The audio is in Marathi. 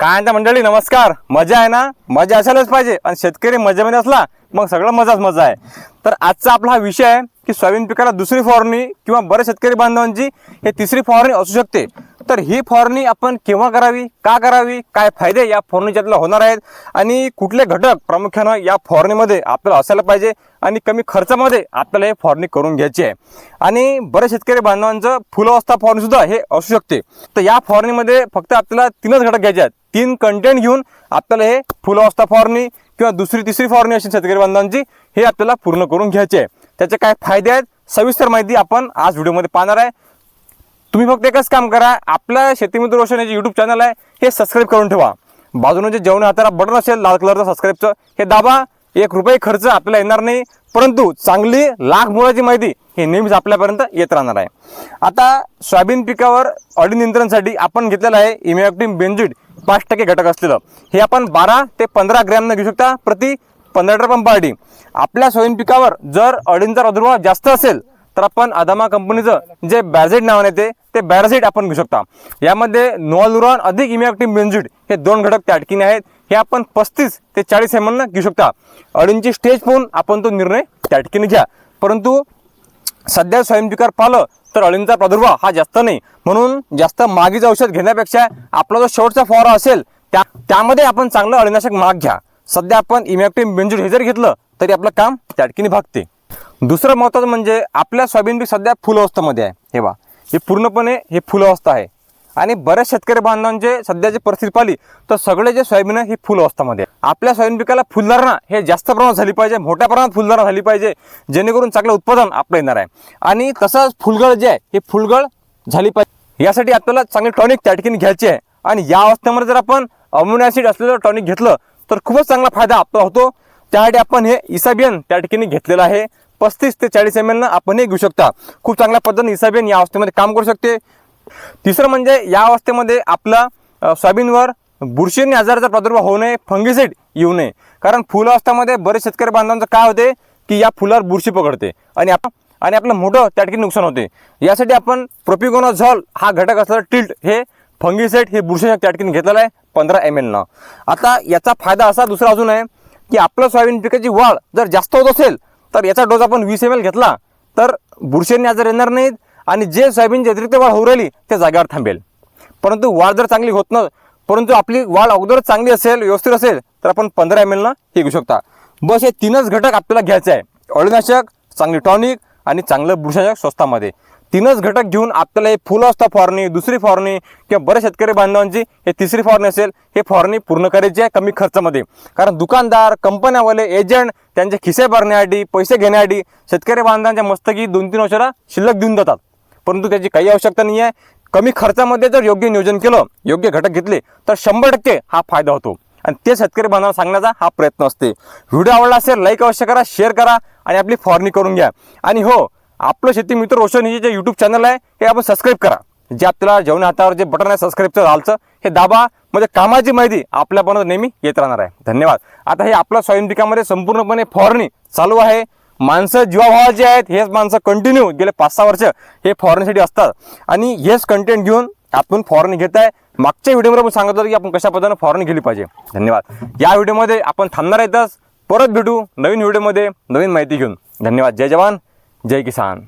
काय म्हणता मंडळी? नमस्कार. मजा आहे ना? मजा असायलाच पाहिजे. आणि शेतकरी मजेमध्ये असला मग सगळं मजाच मजा आहे. तर आजचा आपला हा विषय आहे की सोयाबीन पिकाला दुसरी फवारणी किंवा बऱ्याच शेतकरी बांधवांची हे तिसरी फवारणी असू शकते. तर ही फवारणी आपण केव्हा करावी का करावी काय फायदे या फवारणीच्यातला आपल्याला होणार आहेत आणि कुठले घटक प्रामुख्यानं या फवारणीमध्ये आपल्याला असायला पाहिजे आणि कमी खर्चामध्ये आपल्याला हे फवारणी करून घ्यायची आहे. आणि बऱ्याच शेतकरी बांधवांचं फुलावस्था फवारणी सुद्धा हे असू शकते. तर या फवारणीमध्ये फक्त आपल्याला तीनच घटक घ्यायचे आहेत. तीन कंटेंट घेऊन आपल्याला हे फुलावस्था फवारणी किंवा दुसरी तिसरी फवारणी अशी शेतकरी बांधवांची हे आपल्याला पूर्ण करून घ्यायचे आहे. त्याचे काय फायदे आहेत? सविस्तर माहिती आपण आज व्हिडिओमध्ये पाहणार आहे. तुम्ही फक्त एकच काम करा. आपल्या शेतीमित्र रोशन हे जे युट्यूब चॅनल आहे हे सबस्क्राईब करून ठेवा. बाजूने जे जेवण हाताला बटन असेल लाल कलरचं सबस्क्राईबचं हे दाबा. एक रुपये खर्च आपल्याला येणार नाही. परंतु चांगली लाख मुळाची माहिती हे नेहमीच आपल्यापर्यंत येत राहणार आहे. आता सोयाबीन पिकावर अडी नियंत्रणसाठी आपण घेतलेलं आहे इमॅक्टिम बेंजिड पाच टक्के घटक असलेलं. हे आपण बारा ते पंधरा ग्रॅमनं घेऊ शकता प्रति पंधरा पंपासाठी आपल्या सोयाबीन पिकावर जर अडींचा प्रादुर्भाव जास्त असेल तर आपण अदामा कंपनीचं जे बॅरझेट नावाने येते ते बॅरझेट आपण घेऊ शकता. यामध्ये नोआलुरॉन अधिक इमॅक्टिव्ह बेंझिट हे दोन घटक त्या अटकीने आहेत. हे आपण पस्तीस ते चाळीस एम एलनं घेऊ शकता. अडींची स्टेज पाहून आपण तो निर्णय त्या अटकीने घ्या. परंतु सध्या स्वयंपिकार पाहिलं तर अळींचा प्रादुर्भाव हा जास्त नाही. म्हणून जास्त मागीचं औषध घेण्यापेक्षा आपला जो शेवटचा फवारा असेल त्या त्यामध्ये आपण चांगलं अळीनाशक माग घ्या. सध्या आपण इमॅक्टिव्ह बेंजूड हे जर घेतलं तरी आपलं काम त्या भागते. दुसरं महत्त्वाचं म्हणजे आपल्या सोयाबीन पीक सध्या फुल अवस्थेमध्ये आहे. हे बा हे पूर्णपणे हे फुल अवस्था आहे. आणि बऱ्याच शेतकरी बांधवांचे सध्याची परिस्थिती पाहिली तर सगळे जे सोयाबीन आहे हे फुल अवस्थामध्ये आपल्या सोयाबीन पिकाला फुलधारणा हे जास्त प्रमाणात झाली पाहिजे मोठ्या प्रमाणात फुलधारणा झाली पाहिजे जेणेकरून चांगलं उत्पादन आपलं येणार आहे. आणि तसंच फुलगळ जे आहे हे फुलगळ झाली पाहिजे. यासाठी आपल्याला चांगली टॉनिक त्या ठिकाणी घ्यायची आहे. आणि या अवस्थेमध्ये जर आपण अम्युनो ॲसिड असलेलं टॉनिक घेतलं तर खूपच चांगला फायदा आपला होतो. त्यासाठी आपण हे इसाबियन त्या ठिकाणी घेतलेलं आहे. पस्तीस ते चाळीस एम एल आपण हे घेऊ शकता. खूप चांगल्या पद्धतीने इसाबेन या अवस्थेमध्ये काम करू शकते. तिसरं म्हणजे या अवस्थेमध्ये आपला सोयाबीनवर बुरशी आणि आजाराचा प्रादुर्भाव होऊ नये फंगिसाईड येऊ नये. कारण फुल अवस्थामध्ये बरेच शेतकरी बांधवांचं काय होते की या फुलावर बुरशी पकडते आणि आपण आणि आपलं मोठं त्या ठिकाणी नुकसान होते. यासाठी आपण प्रोपिगोनाझॉल हा घटक असलेला टिल्ट हे फंगिसाईड हे बुरशीनाशक त्या ठिकाणी घेतलेलं आहे पंधरा एम एलनं आता याचा फायदा असा दुसरा अजून आहे की आपलं सोयाबीन पिकाची वाढ जर जास्त होत असेल तर याचा डोस आपण वीस एम एल घेतला तर बुरशींनी आजार येणार नाहीत आणि जे सोयाबीनची अतिरिक्त वाढ होऊ राहिली त्या जागेवर थांबेल. परंतु वाढ जर चांगली होत न परंतु आपली वाढ अगोदरच चांगली असेल व्यवस्थित असेल तर आपण पंधरा एम एलनं हे घेऊ शकता. बस हे तीनच घटक आपल्याला घ्यायचे आहे. अळनाशक चांगली टॉनिक आणि चांगलं बुरशाशक स्वस्तामध्ये. तीनच घटक घेऊन आपल्याला हे फुल असता फॉरनी दुसरी फवारणी किंवा बऱ्याच शेतकरी बांधवांची हे तिसरी फॉरनी असेल हे फवारणी पूर्ण करायची आहे कमी खर्चामध्ये. कारण दुकानदार कंपन्यावाले एजंट त्यांचे खिसे भरण्यासाठी पैसे घेण्यासाठी शेतकरी बांधवांच्या मस्तकी दोन तीन वर्षाला शिल्लक देऊन जातात परंतु त्याची काही आवश्यकता नाही आहे कमी खर्चामध्ये जर योग्य नियोजन केलं योग्य घटक घेतले तर शंभर टक्के हा फायदा होतो. आणि ते शेतकरी बांधवांना सांगण्याचा हा प्रयत्न असते. व्हिडिओ आवडला असेल लाईक अवश्य करा शेअर करा आणि आपली फॉरनी करून घ्या. आणि हो आपलं शेती मित्र रोशन हे जे यूट्यूब चॅनल आहे हे आपण सबस्क्राईब करा. जे आपल्याला जेवण हातावर जे बटन आहे सबस्क्राईबचं झालचं हे दाबा. म्हणजे कामाची माहिती आपल्यापर्यंत नेहमी येत राहणार आहे. धन्यवाद. आता हे आपल्या स्वयंपिकामध्ये पिकामध्ये संपूर्णपणे फवारणी चालू आहे. माणसं जीवाभावाची आहेत हेच माणसं कंटिन्यू गेले पाच सहा वर्ष हे फवारणीसाठी असतात. आणि हेच कंटेंट घेऊन आपण फवारणी घेत आहे. मागच्या व्हिडिओमध्ये आपण सांगत होतो की आपण कशा पद्धतीने फवारणी गेली पाहिजे. धन्यवाद. या व्हिडिओमध्ये आपण थांबणार आहेतच. परत भेटू नवीन व्हिडिओमध्ये नवीन माहिती घेऊन. धन्यवाद. जय जवान. जय किसान।